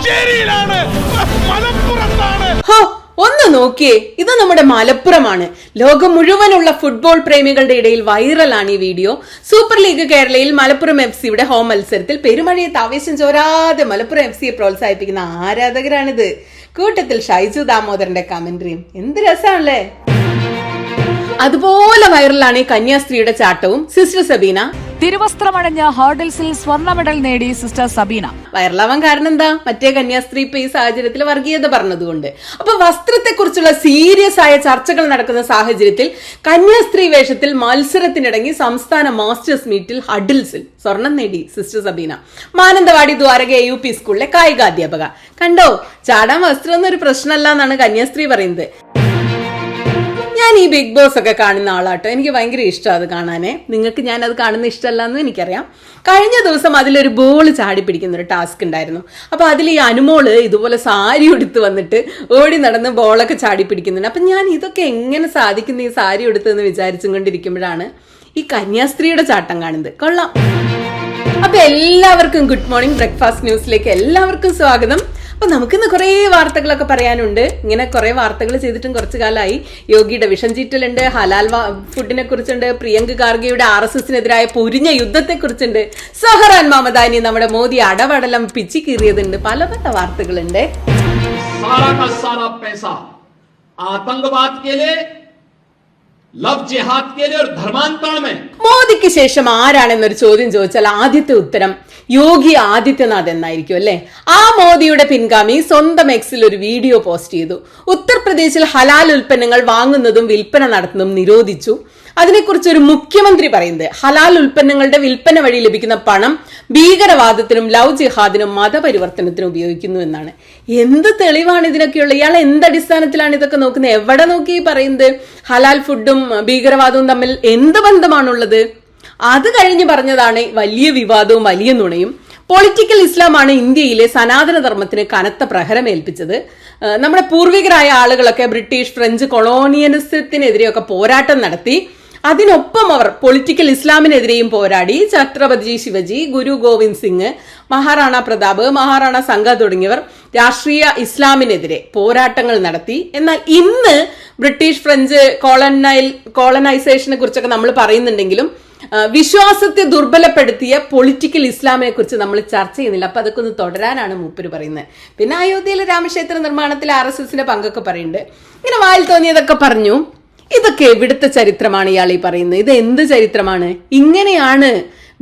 മഞ്ചേരിയിലാണ് മലപ്പുറത്താണ്. ഒന്ന് നോക്കിയേ ഇത് നമ്മുടെ മലപ്പുറമാണ്. ലോകം മുഴുവനുള്ള ഫുട്ബോൾ പ്രേമികളുടെ ഇടയിൽ വൈറലാണ് ഈ വീഡിയോ. സൂപ്പർ ലീഗ് കേരളയിൽ മലപ്പുറം എഫ് സിയുടെ ഹോം മത്സരത്തിൽ പെരുമഴയത്ത് ആവേശം ചോരാതെ മലപ്പുറം എഫ് സിയെ പ്രോത്സാഹിപ്പിക്കുന്ന ആരാധകരാണിത്. കൂട്ടത്തിൽ ഷൈജു ദാമോദരന്റെ കമന്ററിയും. എന്ത് രസമാണല്ലേ അതുപോലെ വൈറലാണ് ഈ കന്യാസ്ത്രീയുടെ ചാട്ടവും. സിസ്റ്റർ സബീന തിരുവസ്ത്രമണിഞ്ഞ് ഹേർഡിൽസിൽ സ്വർണ മെഡൽ നേടി സിസ്റ്റർ സബീന. വൈറലാവാൻ കാരണം എന്താ? മറ്റേ കന്യാസ്ത്രീ ഇപ്പൊ ഈ സാഹചര്യത്തിൽ വർഗീയത പറഞ്ഞതുകൊണ്ട്. അപ്പൊ വസ്ത്രത്തെക്കുറിച്ചുള്ള സീരിയസ് ആയ ചർച്ചകൾ നടക്കുന്ന സാഹചര്യത്തിൽ കന്യാസ്ത്രീ വേഷത്തിൽ മത്സരത്തിനിടങ്ങി സംസ്ഥാന മാസ്റ്റേഴ്സ് മീറ്റിൽ ഹഡിൽസിൽ സ്വർണം നേടി sister Sabeena. Mananthavady Dwaraka U P സ്കൂളിലെ കായികാധ്യാപക. കണ്ടോ? ചാടാൻ വസ്ത്രം എന്നൊരു പ്രശ്നമല്ല എന്നാണ് കന്യാസ്ത്രീ പറയുന്നത്. ഞാൻ ഈ ബിഗ് ബോസ് ഒക്കെ കാണുന്ന ആളാട്ടോ. എനിക്ക് ഭയങ്കര ഇഷ്ടമാണ് അത് കാണാനേ. നിങ്ങൾക്ക് ഞാൻ അത് കാണുന്ന ഇഷ്ടമല്ല എന്ന് എനിക്കറിയാം. കഴിഞ്ഞ ദിവസം അതിലൊരു ബോൾ ചാടി പിടിക്കുന്ന ഒരു ടാസ്ക് ഉണ്ടായിരുന്നു. അപ്പൊ അതിൽ ഈ അനുമോൾ ഇതുപോലെ സാരി ഉടുത്ത് വന്നിട്ട് ഓടി നടന്ന് ബോളൊക്കെ ചാടി പിടിക്കുന്നുണ്ട്. അപ്പൊ ഞാൻ ഇതൊക്കെ എങ്ങനെ സാധിക്കുന്നു ഈ സാരി ഉടുത്തെന്ന് വിചാരിച്ചും കൊണ്ടിരിക്കുമ്പോഴാണ് ഈ കന്യാസ്ത്രീയുടെ ചാട്ടം കാണുന്നത്. കൊള്ളാം. അപ്പൊ എല്ലാവർക്കും ഗുഡ് മോർണിംഗ് ബ്രേക്ക്ഫാസ്റ്റ് ന്യൂസിലേക്ക് എല്ലാവർക്കും സ്വാഗതം. അപ്പൊ നമുക്കിന്ന് കുറേ വാർത്തകളൊക്കെ പറയാനുണ്ട് ഇങ്ങനെ കുറേ വാർത്തകൾ ചെയ്തിട്ടും കുറച്ചു കാലമായി യോഗിയുടെ വിഷം ചീറ്റലുണ്ട് ഹലാൽ വാ- ഫുഡിനെ കുറിച്ചുണ്ട് പ്രിയങ്ക് ഗാർഗയുടെ ആർ എസ് എസിനെതിരായ പൊരിഞ്ഞ യുദ്ധത്തെ കുറിച്ചുണ്ട് സഹറാൻ മാമദാനി നമ്മുടെ മോദി അടവടലം പിച്ചി കീറിയതുണ്ട് പല പല വാർത്തകളുണ്ട് सारा का सारा पैसा आतंकवाद के लिए लव जिहाद के लिए और धर्मांतरण में മോദിക്ക് ശേഷം ആരാണെന്നൊരു ചോദ്യം ചോദിച്ചാൽ ആദ്യത്തെ ഉത്തരം യോഗി ആദിത്യനാഥ് എന്നായിരിക്കും അല്ലെ? ആ മോദിയുടെ പിൻഗാമി സ്വന്തം എക്സിൽ ഒരു വീഡിയോ പോസ്റ്റ് ചെയ്തു. ഉത്തർപ്രദേശിൽ ഹലാൽ ഉൽപ്പന്നങ്ങൾ വാങ്ങുന്നതും വിൽപ്പന നടത്തുന്നതും നിരോധിച്ചു. അതിനെക്കുറിച്ച് ഒരു മുഖ്യമന്ത്രി പറയുന്നത് ഹലാൽ ഉൽപ്പന്നങ്ങളുടെ വിൽപ്പന വഴി ലഭിക്കുന്ന പണം ഭീകരവാദത്തിനും ലവ് ജിഹാദിനും മതപരിവർത്തനത്തിനും ഉപയോഗിക്കുന്നു എന്നാണ്. എന്ത് തെളിവാണ് ഇതിനൊക്കെയുള്ള ഇയാൾ എന്തടിസ്ഥാനത്തിലാണ് ഇതൊക്കെ നോക്കുന്നത്? എവിടെ നോക്കി പറയുന്നത്? ഹലാൽ ഫുഡും ഭീകരവാദവും തമ്മിൽ എന്ത് ബന്ധമാണുള്ളത്? അത് കഴിഞ്ഞ് പറഞ്ഞതാണ് വലിയ വിവാദവും വലിയ നുണയും. പൊളിറ്റിക്കൽ ഇസ്ലാമാണ് ഇന്ത്യയിലെ സനാതന ധർമ്മത്തിന് കനത്ത പ്രഹരം ഏൽപ്പിച്ചത് നമ്മുടെ പൂർവികരായ ആളുകളൊക്കെ ബ്രിട്ടീഷ് ഫ്രഞ്ച് കൊളോണിയനിസത്തിനെതിരെയൊക്കെ പോരാട്ടം നടത്തി. അതിനൊപ്പം അവർ പൊളിറ്റിക്കൽ ഇസ്ലാമിനെതിരെയും പോരാടി. ഛത്രപതി ശിവജി ഗുരു ഗോവിന്ദ് സിംഗ് മഹാറാണ പ്രതാപ് മഹാറാണ സംഘ തുടങ്ങിയവർ രാഷ്ട്രീയ ഇസ്ലാമിനെതിരെ പോരാട്ടങ്ങൾ നടത്തി. എന്നാൽ ഇന്ന് ബ്രിട്ടീഷ് ഫ്രഞ്ച് കോളനൈൽ കോളനൈസേഷനെ കുറിച്ചൊക്കെ നമ്മൾ പറയുന്നുണ്ടെങ്കിലും വിശ്വാസത്തെ ദുർബലപ്പെടുത്തിയ പൊളിറ്റിക്കൽ ഇസ്ലാമിനെ കുറിച്ച് നമ്മൾ ചർച്ച ചെയ്യുന്നില്ല. അപ്പൊ അതൊക്കെ ഒന്ന് തുടരാനാണ് മൂപ്പര് പറയുന്നത്. പിന്നെ അയോധ്യയിലെ രാമക്ഷേത്ര നിർമ്മാണത്തിൽ ആർ എസ് എസിന്റെ പങ്കൊക്കെ പറയുന്നുണ്ട്. ഇങ്ങനെ വായിൽ തോന്നിയതൊക്കെ പറഞ്ഞു. ഇതൊക്കെ എവിടുത്തെ ചരിത്രമാണ് ഇയാൾ ഈ പറയുന്നത്? ഇത് എന്ത് ചരിത്രമാണ്? ഇങ്ങനെയാണ്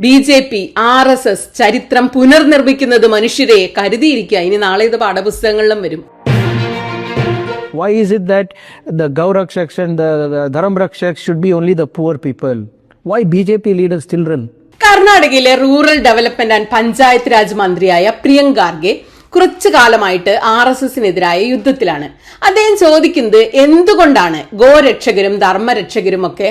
B J P R S S ചരിത്രം പുനർനിർമ്മിക്കുന്നത് മനുഷ്യരെ കരുതിയിരിക്കുക. ഇനി നാളെ ഇത് പാഠപുസ്തകങ്ങളിലും വരും. Why is it that the Gaurakshaks and the, the Dharamrakshaks should be? Why BJP leaders still run? കർണാടകയിലെ rural development and panchayat raj മന്ത്രിയായ പ്രിയങ്ക ഖാർഗെ കുറച്ചു കാലമായിട്ട് ആർ എസ് എസിനെതിരായ യുദ്ധത്തിലാണ് അദ്ദേഹം ചോദിക്കുന്നത് എന്തുകൊണ്ടാണ് ഗോരക്ഷകരും ധർമ്മരക്ഷകരും ഒക്കെ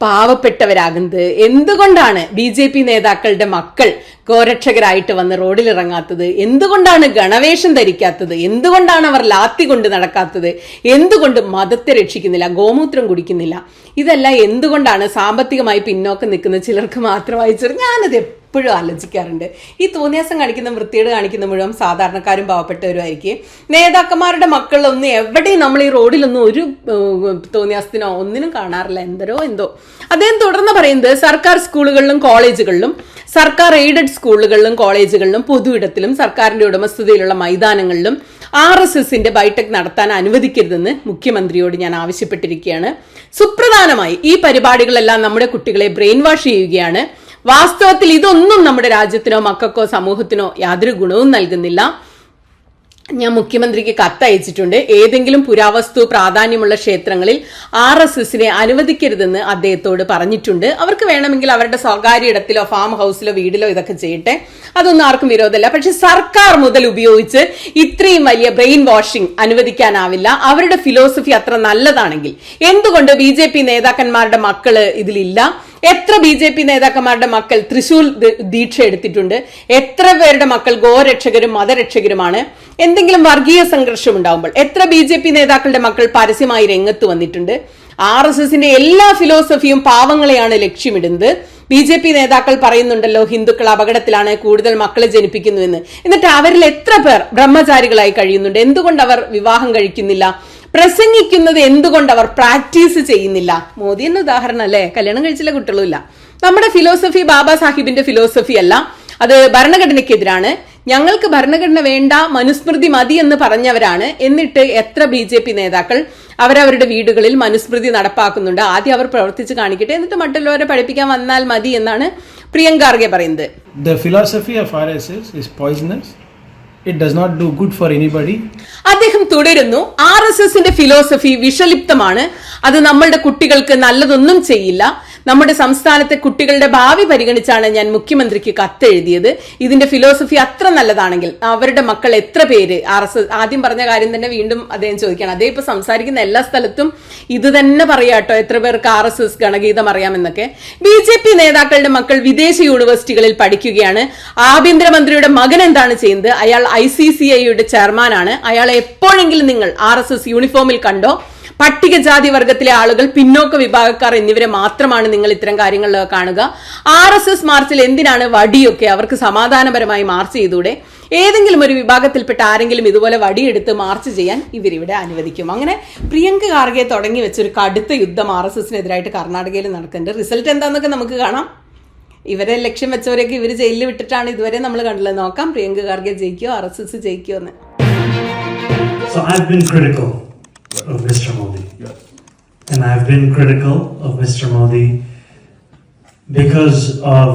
പാവപ്പെട്ടവരാകുന്നത്. എന്തുകൊണ്ടാണ് ബി ജെ പി നേതാക്കളുടെ മക്കൾ ഗോരക്ഷകരായിട്ട് വന്ന് റോഡിലിറങ്ങാത്തത്? എന്തുകൊണ്ടാണ് ഗണവേഷം ധരിക്കാത്തത്? എന്തുകൊണ്ടാണ് അവർ ലാത്തി കൊണ്ട് നടക്കാത്തത്? എന്തുകൊണ്ട് മതത്തെ രക്ഷിക്കുന്നില്ല ഗോമൂത്രം കുടിക്കുന്നില്ല? ഇതെല്ലാം എന്തുകൊണ്ടാണ് സാമ്പത്തികമായി പിന്നോക്കം നിൽക്കുന്ന ചിലർക്ക് മാത്രമായി ചെറു ഞാനത് എപ്പോഴും ആലോചിക്കാറുണ്ട്. ഈ തോന്നിയാസം കാണിക്കുന്ന വൃത്തിയേട് കാണിക്കുന്ന മുഴുവൻ സാധാരണക്കാരും പാവപ്പെട്ടവരുമായിരിക്കും. നേതാക്കന്മാരുടെ മക്കളൊന്നും എവിടെയും നമ്മൾ ഈ റോഡിലൊന്നും ഒരു തോന്നിയാസത്തിനോ ഒന്നിനും കാണാറില്ല. എന്തരോ എന്തോ. അദ്ദേഹം തുടർന്ന് പറയുന്നത് സർക്കാർ സ്കൂളുകളിലും കോളേജുകളിലും സർക്കാർ എയ്ഡഡ് സ്കൂളുകളിലും കോളേജുകളിലും പൊതുയിടത്തിലും സർക്കാരിന്റെ ഉടമസ്ഥതയിലുള്ള മൈതാനങ്ങളിലും ആർ എസ് എസിന്റെ ബൈടെക് നടത്താൻ അനുവദിക്കരുതെന്ന് മുഖ്യമന്ത്രിയോട് ഞാൻ ആവശ്യപ്പെട്ടിരിക്കുകയാണ്. സുപ്രധാനമായി ഈ പരിപാടികളെല്ലാം നമ്മുടെ കുട്ടികളെ ബ്രെയിൻ വാഷ് ചെയ്യുകയാണ്. വാസ്തവത്തിൽ ഇതൊന്നും നമ്മുടെ രാജ്യത്തിനോ മക്കൾക്കോ സമൂഹത്തിനോ യാതൊരു ഗുണവും നൽകുന്നില്ല. ഞാൻ മുഖ്യമന്ത്രിക്ക് കത്തയച്ചിട്ടുണ്ട്. ഏതെങ്കിലും പുരാവസ്തു പ്രാധാന്യമുള്ള ക്ഷേത്രങ്ങളിൽ ആർ എസ് എസിനെ അനുവദിക്കരുതെന്ന് അദ്ദേഹത്തോട് പറഞ്ഞിട്ടുണ്ട്. അവർക്ക് വേണമെങ്കിൽ അവരുടെ സ്വകാര്യ ഇടത്തിലോ ഫാം ഹൗസിലോ വീടിലോ ഇതൊക്കെ ചെയ്യട്ടെ. അതൊന്നും ആർക്കും വിരോധമല്ല. പക്ഷെ സർക്കാർ മുതൽ ഉപയോഗിച്ച് ഇത്രയും വലിയ ബ്രെയിൻ വാഷിംഗ് അനുവദിക്കാനാവില്ല. അവരുടെ ഫിലോസഫി അത്ര നല്ലതാണെങ്കിൽ. എന്തുകൊണ്ട് ബി നേതാക്കന്മാരുടെ മക്കൾ ഇതിലില്ല? എത്ര ബി ജെ പി നേതാക്കന്മാരുടെ മക്കൾ തൃശൂർ ദീക്ഷ എടുത്തിട്ടുണ്ട്? എത്ര പേരുടെ മക്കൾ ഗോരക്ഷകരും മതരക്ഷകരുമാണ്? എന്തെങ്കിലും വർഗീയ സംഘർഷം ഉണ്ടാകുമ്പോൾ എത്ര ബി ജെ പി നേതാക്കളുടെ മക്കൾ പരസ്യമായി രംഗത്ത് വന്നിട്ടുണ്ട്? ആർ എസ് എസിന്റെ എല്ലാ ഫിലോസഫിയും പാവങ്ങളെയാണ് ലക്ഷ്യമിടുന്നത്. ബി ജെ പി നേതാക്കൾ പറയുന്നുണ്ടല്ലോ ഹിന്ദുക്കൾ അപകടത്തിലാണ് കൂടുതൽ മക്കളെ ജനിപ്പിക്കുന്നു എന്ന്. എന്നിട്ട് അവരിൽ എത്ര പേർ ബ്രഹ്മചാരികളായി കഴിയുന്നുണ്ട്? എന്തുകൊണ്ട് അവർ വിവാഹം കഴിക്കുന്നില്ല? പ്രസംഗിക്കുന്നത് എന്തുകൊണ്ട് അവർ പ്രാക്ടീസ് ചെയ്യുന്നില്ല? മോദി എന്ന ഉദാഹരണം അല്ലേ? കല്യാണം കഴിച്ചില്ല കുട്ടികളും ഇല്ല നമ്മുടെ ഫിലോസഫി ബാബാ സാഹിബിന്റെ ഫിലോസഫി അല്ല. അത് ഭരണഘടനയ്ക്കെതിരാണ്. ഞങ്ങൾക്ക് ഭരണഘടന വേണ്ട മനുസ്മൃതി മതി എന്ന് പറഞ്ഞവരാണ്. എന്നിട്ട് എത്ര ബി ജെ പി നേതാക്കൾ അവരവരുടെ വീടുകളിൽ മനുസ്മൃതി നടപ്പാക്കുന്നുണ്ട്. ആദ്യം അവർ പ്രവർത്തിച്ച് കാണിക്കട്ടെ എന്നിട്ട് മറ്റുള്ളവരെ പഠിപ്പിക്കാൻ വന്നാൽ മതി എന്നാണ് പ്രിയങ്കാർഗെ പറയുന്നത്. അദ്ദേഹം തുടരുന്നു ആർ എസ് എസിന്റെ ഫിലോസഫി വിഷലിപ്തമാണ് അത് നമ്മളുടെ കുട്ടികൾക്ക് നല്ലതൊന്നും ചെയ്യില്ല നമ്മുടെ സംസ്ഥാനത്തെ കുട്ടികളുടെ ഭാവി പരിഗണിച്ചാണ് ഞാൻ മുഖ്യമന്ത്രിക്ക് കത്തെഴുതിയത്. ഇതിന്റെ ഫിലോസഫി അത്ര നല്ലതാണെങ്കിൽ അവരുടെ മക്കൾ എത്ര പേര്? ആർ എസ് ആദ്യം പറഞ്ഞ കാര്യം തന്നെ വീണ്ടും അദ്ദേഹം ചോദിക്കണം അദ്ദേഹം ഇപ്പൊ സംസാരിക്കുന്ന എല്ലാ സ്ഥലത്തും ഇത് തന്നെ പറയാട്ടോ എത്ര പേർക്ക് ആർ എസ് എസ് ഗണഗീതം അറിയാമെന്നൊക്കെ. ബി ജെ പി നേതാക്കളുടെ മക്കൾ വിദേശ യൂണിവേഴ്സിറ്റികളിൽ പഠിക്കുകയാണ്. ആഭ്യന്തരമന്ത്രിയുടെ മകൻ എന്താണ് ചെയ്യുന്നത്? അയാൾ ഐ സി സി ഐയുടെ ചെയർമാനാണ്. അയാളെ എപ്പോഴെങ്കിലും നിങ്ങൾ ആർ എസ് എസ് യൂണിഫോമിൽ കണ്ടോ? പട്ടികജാതി വർഗത്തിലെ ആളുകൾ പിന്നോക്ക വിഭാഗക്കാർ എന്നിവരെ മാത്രമാണ് നിങ്ങൾ ഇത്തരം കാര്യങ്ങളിൽ കാണുക. ആർ എസ് എസ് മാർച്ചിൽ എന്തിനാണ് വടിയൊക്കെ അവർക്ക് സമാധാനപരമായി മാർച്ച് ചെയ്തൂടെ? ഏതെങ്കിലും ഒരു വിഭാഗത്തിൽപ്പെട്ട ആരെങ്കിലും ഇതുപോലെ വടിയെടുത്ത് മാർച്ച് ചെയ്യാൻ ഇവരിവിടെ അനുവദിക്കും. അങ്ങനെ പ്രിയങ്ക ഖാർഗെ തുടങ്ങി വെച്ചൊരു കടുത്ത യുദ്ധം ആർ എസ് എസിനെതിരായിട്ട് കർണാടകയിൽ നടക്കുന്നുണ്ട്. റിസൾട്ട് എന്താണെന്നൊക്കെ നമുക്ക് കാണാം. ഇവരെ ലക്ഷ്യം വെച്ചവരെയൊക്കെ ഇവർ ജയിലിൽ വിട്ടിട്ടാണ് ഇതുവരെ നമ്മൾ കണ്ടത്. നോക്കാം പ്രിയങ്ക ഖാർഗെ ജയിക്കോ ആർ എസ് എസ് ജയിക്കോ എന്ന്. So I've been critical. Of Mr. Modi. Yeah. And I've been critical of Mr. Modi because of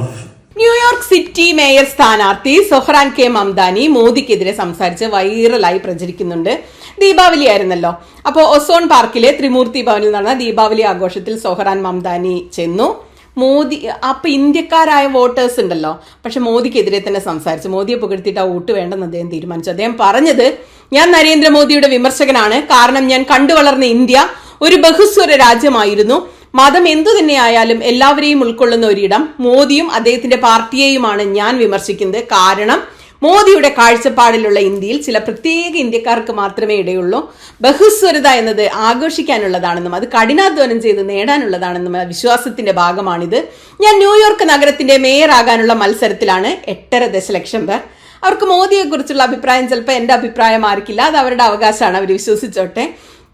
New York city mayor സ്ഥാനാർത്ഥി സൊഹ്റാൻ കെ മംദാനി മോദിക്കെതിരെ സംസാരിച്ച് വൈറലായി പ്രചരിക്കുന്നുണ്ട് ദീപാവലി ആയിരുന്നല്ലോ അപ്പോൾ ഒസോൺ പാർക്കിലെ ത്രിമൂർത്തി ഭവനിൽ നടന്ന ദീപാവലി ആഘോഷത്തിൽ സൊഹ്റാൻ മംദാനി ചെന്നു മോദി അപ്പൊ ഇന്ത്യക്കാരായ വോട്ടേഴ്സ് ഉണ്ടല്ലോ പക്ഷെ മോദിക്കെതിരെ തന്നെ സംസാരിച്ചു മോദിയെ പുകഴ്ത്തിയിട്ട് ആ വോട്ട് വേണ്ടെന്ന് അദ്ദേഹം തീരുമാനിച്ചു അദ്ദേഹം പറഞ്ഞത് ഞാൻ നരേന്ദ്രമോദിയുടെ വിമർശകനാണ്. കാരണം ഞാൻ കണ്ടുവളർന്ന ഇന്ത്യ ഒരു ബഹുസ്വര രാജ്യമായിരുന്നു. മതം എന്തു തന്നെയായാലും എല്ലാവരെയും ഉൾക്കൊള്ളുന്ന ഒരിടം. മോദിയും അദ്ദേഹത്തിന്റെ പാർട്ടിയെയുമാണ് ഞാൻ വിമർശിക്കുന്നത്. കാരണം മോദിയുടെ കാഴ്ചപ്പാടിലുള്ള ഇന്ത്യയിൽ ചില പ്രത്യേക ഇന്ത്യക്കാർക്ക് മാത്രമേ ഇടയുള്ളൂ. ബഹുസ്വരത എന്നത് ആഘോഷിക്കാനുള്ളതാണെന്നും അത് കഠിനാധ്വാനം ചെയ്ത് നേടാനുള്ളതാണെന്നും വിശ്വാസത്തിന്റെ ഭാഗമാണിത്. ഞാൻ ന്യൂയോർക്ക് നഗരത്തിന്റെ മേയർ ആകാനുള്ള മത്സരത്തിലാണ് എട്ടര ദശലക്ഷം പേർ. അവർക്ക് മോദിയെക്കുറിച്ചുള്ള അഭിപ്രായം ചിലപ്പോൾ എന്റെ അഭിപ്രായം ആർക്കില്ല. അത് അവരുടെ അവകാശമാണ് അവർ വിശ്വസിച്ചോട്ടെ.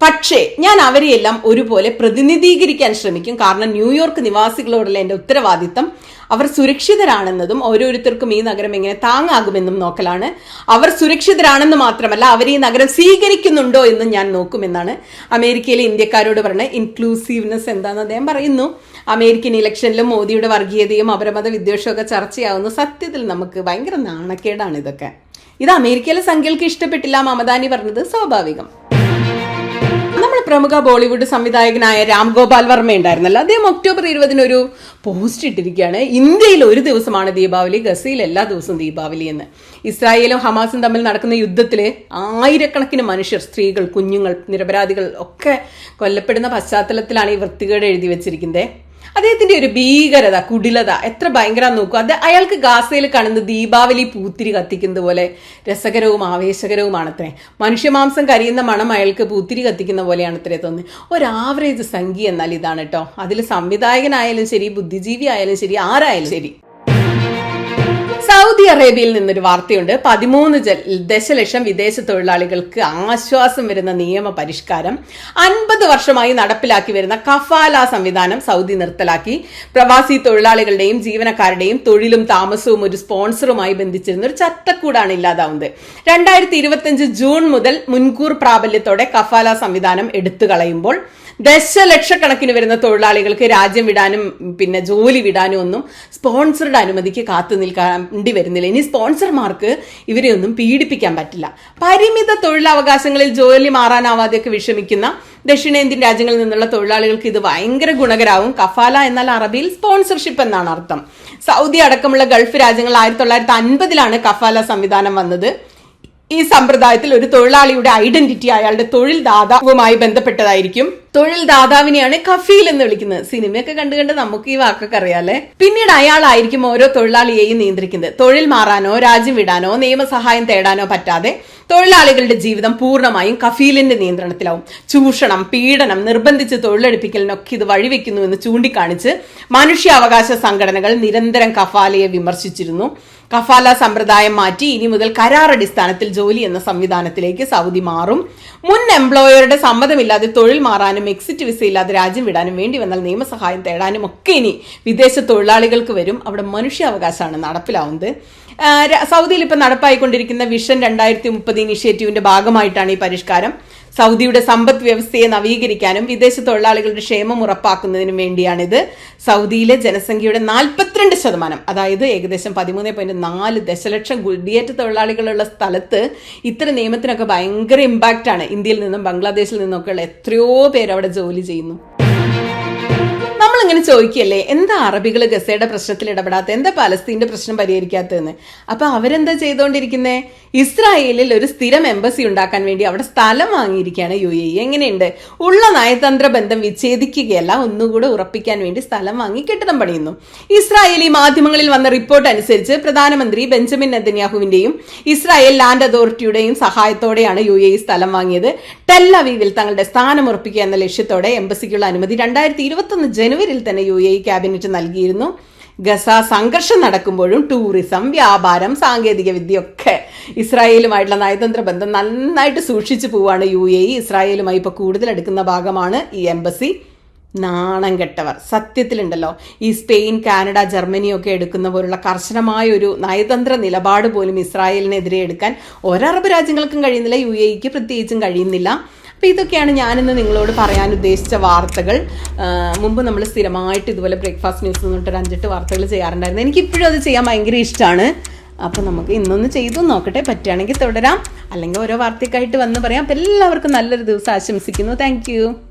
പക്ഷേ ഞാൻ അവരെയെല്ലാം ഒരുപോലെ പ്രതിനിധീകരിക്കാൻ ശ്രമിക്കും. കാരണം ന്യൂയോർക്ക് നിവാസികളോടുള്ള എന്റെ ഉത്തരവാദിത്തം അവർ സുരക്ഷിതരാണെന്നതും ഓരോരുത്തർക്കും ഈ നഗരം എങ്ങനെ താങ്ങാകുമെന്നും നോക്കലാണ്. അവർ സുരക്ഷിതരാണെന്ന് മാത്രമല്ല അവർ ഈ നഗരം സ്വീകരിക്കുന്നുണ്ടോ എന്നും ഞാൻ നോക്കുമെന്നാണ് അമേരിക്കയിലെ ഇന്ത്യക്കാരോട് പറഞ്ഞ ഇൻക്ലൂസീവ്നെസ് എന്താണെന്ന് അദ്ദേഹം പറയുന്നു. അമേരിക്കൻ ഇലക്ഷനിലും മോദിയുടെ വർഗീയതയും അപരമത വിദ്വേഷമൊക്കെ ചർച്ചയാവുന്നു സത്യത്തിൽ നമുക്ക് ഭയങ്കര നാണക്കേടാണ് ഇതൊക്കെ. ഇത് അമേരിക്കയിലെ സംഖ്യകൾക്ക് ഇഷ്ടപ്പെട്ടില്ല മമദാനി പറഞ്ഞത് സ്വാഭാവികം. പ്രമുഖ ബോളിവുഡ് സംവിധായകനായ രാം ഗോപാൽ വർമ്മ ഉണ്ടായിരുന്നല്ലോ. അദ്ദേഹം ഒക്ടോബർ ഇരുപതിന് ഒരു പോസ്റ്റ് ഇട്ടിരിക്കുകയാണ്. ഇന്ത്യയിൽ ഒരു ദിവസമാണ് ദീപാവലി ഗസയിൽ എല്ലാ ദിവസവും ദീപാവലി എന്ന്. ഇസ്രായേലും ഹമാസും തമ്മിൽ നടക്കുന്ന യുദ്ധത്തിൽ ആയിരക്കണക്കിന് മനുഷ്യർ സ്ത്രീകൾ കുഞ്ഞുങ്ങൾ നിരപരാധികൾ ഒക്കെ കൊല്ലപ്പെടുന്ന പശ്ചാത്തലത്തിലാണ് ഈ വൃത്തികേട് എഴുതി വെച്ചിരിക്കുന്നത്. അദ്ദേഹത്തിന്റെ ഒരു ഭീകരത കുടിലത എത്ര ഭയങ്കര നോക്കൂ. അത് അയാൾക്ക് ഗാസയിൽ കാണുന്ന ദീപാവലി പൂത്തിരി കത്തിക്കുന്നത് പോലെ രസകരവും ആവേശകരവുമാണത്രേ. മനുഷ്യമാംസം കരിയുന്ന മണം അയാൾക്ക് പൂത്തിരി കത്തിക്കുന്ന പോലെയാണ് പോലെയാണത്രേ തോന്നുന്നത്. ഒരു ആവറേജ് സംഖ്യ എന്നാൽ ഇതാണ് കേട്ടോ അതിൽ സംവിധായകനായാലും ശരി ബുദ്ധിജീവി ആയാലും ശരി ആരായാലും ശരി. സൗദി അറേബ്യയിൽ നിന്നൊരു വാർത്തയുണ്ട്. പതിമൂന്ന് ദശലക്ഷം വിദേശ തൊഴിലാളികൾക്ക് ആശ്വാസം വരുന്ന നിയമ പരിഷ്കാരം അൻപത് വർഷമായി നടപ്പിലാക്കി വരുന്ന കഫാല സംവിധാനം സൗദി നിർത്തലാക്കി. പ്രവാസി തൊഴിലാളികളുടെയും ജീവനക്കാരുടെയും തൊഴിലും താമസവും ഒരു സ്പോൺസറുമായി ബന്ധിച്ചിരുന്ന ഒരു ചട്ടക്കൂടാണ് ഇല്ലാതാവുന്നത്. രണ്ടായിരത്തി ഇരുപത്തിയഞ്ച് ജൂൺ മുതൽ മുൻകൂർ പ്രാബല്യത്തോടെ കഫാല സംവിധാനം എടുത്തു കളയുമ്പോൾ ദശലക്ഷക്കണക്കിന് വരുന്ന തൊഴിലാളികൾക്ക് രാജ്യം വിടാനും പിന്നെ ജോലി വിടാനും ഒന്നും സ്പോൺസറുടെ അനുമതിക്ക് കാത്തു നിൽക്കേണ്ടി വരുന്നില്ല. ഇനി സ്പോൺസർമാർക്ക് ഇവരെ ഒന്നും പീഡിപ്പിക്കാൻ പറ്റില്ല. പരിമിത തൊഴിലവകാശങ്ങളിൽ ജോലി മാറാനാവാതെയൊക്കെ വിഷമിക്കുന്ന ദക്ഷിണേന്ത്യൻ രാജ്യങ്ങളിൽ നിന്നുള്ള തൊഴിലാളികൾക്ക് ഇത് ഭയങ്കര ഗുണകരാവും. കഫാല എന്നാൽ അറബിയിൽ സ്പോൺസർഷിപ്പ് എന്നാണ് അർത്ഥം. സൗദി അടക്കമുള്ള ഗൾഫ് രാജ്യങ്ങൾ ആയിരത്തി തൊള്ളായിരത്തി അൻപതിലാണ് കഫാല സംവിധാനം വന്നത്. ഈ സമ്പ്രദായത്തിൽ ഒരു തൊഴിലാളിയുടെ ഐഡന്റിറ്റി അയാളുടെ തൊഴിൽ ദാതാവുമായി ബന്ധപ്പെട്ടതായിരിക്കും. തൊഴിൽ ദാതാവിനെയാണ് കഫീൽ എന്ന് വിളിക്കുന്നത്. സിനിമയൊക്കെ കണ്ടു കണ്ട് നമുക്ക് ഈ വാക്കൊക്കെ അറിയാലേ പിന്നീട് അയാളായിരിക്കും ഓരോ തൊഴിലാളിയെയും നിയന്ത്രിക്കുന്നത്. തൊഴിൽ മാറാനോ രാജ്യം വിടാനോ നിയമസഹായം തേടാനോ പറ്റാതെ തൊഴിലാളികളുടെ ജീവിതം പൂർണമായും കഫീലിന്റെ നിയന്ത്രണത്തിലാവും. ചൂഷണം പീഡനം നിർബന്ധിച്ച് തൊഴിലെടുപ്പിക്കലിനൊക്കെ ഇത് വഴിവെക്കുന്നുവെന്ന് ചൂണ്ടിക്കാണിച്ച് മനുഷ്യാവകാശ സംഘടനകൾ നിരന്തരം കഫാലയെ വിമർശിച്ചിരുന്നു. കഫാല സമ്പ്രദായം മാറ്റി ഇനി മുതൽ കരാർ അടിസ്ഥാനത്തിൽ ജോലി എന്ന സംവിധാനത്തിലേക്ക് സൗദി മാറും. മുൻ എംപ്ലോയറുടെ സമ്മതമില്ലാതെ തൊഴിൽ മാറാനും എക്സിറ്റ് വിസ ഇല്ലാതെ രാജ്യം വിടാനും വേണ്ടി വന്നാൽ നിയമസഹായം തേടാനും ഒക്കെ ഇനി വിദേശ തൊഴിലാളികൾക്ക് വരും. അവിടെ മനുഷ്യാവകാശമാണ് നടപ്പിലാവുന്നത്. സൗദിയിൽ ഇപ്പം നടപ്പായിക്കൊണ്ടിരിക്കുന്ന വിഷൻ രണ്ടായിരത്തി മുപ്പത് ഇനിഷ്യേറ്റീവിന്റെ ഭാഗമായിട്ടാണ് ഈ പരിഷ്കാരം. സൗദിയുടെ സമ്പദ് വ്യവസ്ഥയെ നവീകരിക്കാനും വിദേശ തൊഴിലാളികളുടെ ക്ഷേമം ഉറപ്പാക്കുന്നതിനും വേണ്ടിയാണിത്. സൗദിയിലെ ജനസംഖ്യയുടെ നാൽപ്പത്തിരണ്ട് ശതമാനം അതായത് ഏകദേശം പതിമൂന്ന് പോയിന്റ് നാല് ദശലക്ഷം കുടിയേറ്റ തൊഴിലാളികളുള്ള സ്ഥലത്ത് ഇത്തരം നിയമത്തിനൊക്കെ ഭയങ്കര ഇമ്പാക്റ്റ് ആണ്. ഇന്ത്യയിൽ നിന്നും ബംഗ്ലാദേശിൽ നിന്നൊക്കെയുള്ള എത്രയോ പേര് അവിടെ ജോലി ചെയ്യുന്നു. നമ്മളിങ്ങനെ ചോദിക്കല്ലേ എന്താ അറബികൾ ഗസയുടെ പ്രശ്നത്തിൽ ഇടപെടാത്ത എന്താ പലസ്തീന്റെ പ്രശ്നം പരിഹരിക്കാത്തതെന്ന്? അപ്പൊ അവരെന്താ ചെയ്തുകൊണ്ടിരിക്കുന്നേ ഇസ്രായേലിൽ ഒരു സ്ഥിരം എംബസി ഉണ്ടാക്കാൻ വേണ്ടി അവിടെ സ്ഥലം വാങ്ങിയിരിക്കുകയാണ് യു എ എങ്ങനെയുണ്ട്? ഉള്ള നയതന്ത്ര ബന്ധം വിച്ഛേദിക്കുകയല്ല ഒന്നുകൂടെ ഉറപ്പിക്കാൻ വേണ്ടി സ്ഥലം വാങ്ങി കെട്ടിടം പണിയുന്നു. ഇസ്രായേലി മാധ്യമങ്ങളിൽ വന്ന റിപ്പോർട്ട് അനുസരിച്ച് പ്രധാനമന്ത്രി ബെഞ്ചമിൻ നെതന്യാഹുവിന്റെയും ഇസ്രായേൽ ലാൻഡ് അതോറിറ്റിയുടെയും സഹായത്തോടെയാണ് യു എ സ്ഥലം വാങ്ങിയത്. ടെൽ അവീവിൽ തങ്ങളുടെ സ്ഥാനം ഉറപ്പിക്കുക എന്ന ലക്ഷ്യത്തോടെ എംബസിക്കുള്ള അനുമതി രണ്ടായിരത്തി ഇരുപത്തൊന്ന് ജനുവരിയിൽ തന്നെ യു എ ക്യാബിനറ്റ് നൽകിയിരുന്നു. ഗസ സംഘർഷം നടക്കുമ്പോഴും ടൂറിസം വ്യാപാരം സാങ്കേതിക വിദ്യയൊക്കെ ഇസ്രായേലുമായിട്ടുള്ള നയതന്ത്ര ബന്ധം നന്നായിട്ട് സൂക്ഷിച്ചു പോവുകയാണ് യു എ ഇ ഇസ്രായേലുമായി ഇപ്പോൾ കൂടുതൽ എടുക്കുന്ന ഭാഗമാണ് ഈ എംബസി. നാണം കെട്ടവർ. സത്യത്തിലുണ്ടല്ലോ ഈ സ്പെയിൻ കാനഡ ജർമ്മനിയൊക്കെ എടുക്കുന്ന പോലുള്ള കർശനമായ ഒരു നയതന്ത്ര നിലപാട് പോലും ഇസ്രായേലിനെതിരെ എടുക്കാൻ ഒരറബ് രാജ്യങ്ങൾക്കും കഴിയുന്നില്ല യു എ ഇക്ക് പ്രത്യേകിച്ചും കഴിയുന്നില്ല. അപ്പോൾ ഇതൊക്കെയാണ് ഞാനിന്ന് നിങ്ങളോട് പറയാൻ ഉദ്ദേശിച്ച വാർത്തകൾ. മുമ്പ് നമ്മൾ സ്ഥിരമായിട്ട് ഇതുപോലെ ബ്രേക്ക്ഫാസ്റ്റ് ന്യൂസ് എന്നിട്ട് ഒരു അഞ്ചെട്ട് വാർത്തകൾ ചെയ്യാറുണ്ടായിരുന്നു. എനിക്കിപ്പോഴും അത് ചെയ്യാൻ ഭയങ്കര ഇഷ്ടമാണ് അപ്പോൾ നമുക്ക് ഇന്നൊന്ന് ചെയ്തു നോക്കട്ടെ. പറ്റുകയാണെങ്കിൽ തുടരാം. അല്ലെങ്കിൽ ഓരോ വാർത്തയ്ക്കായിട്ട് വന്ന് പറയാം. അപ്പോൾ എല്ലാവർക്കും നല്ലൊരു ദിവസം ആശംസിക്കുന്നു. താങ്ക്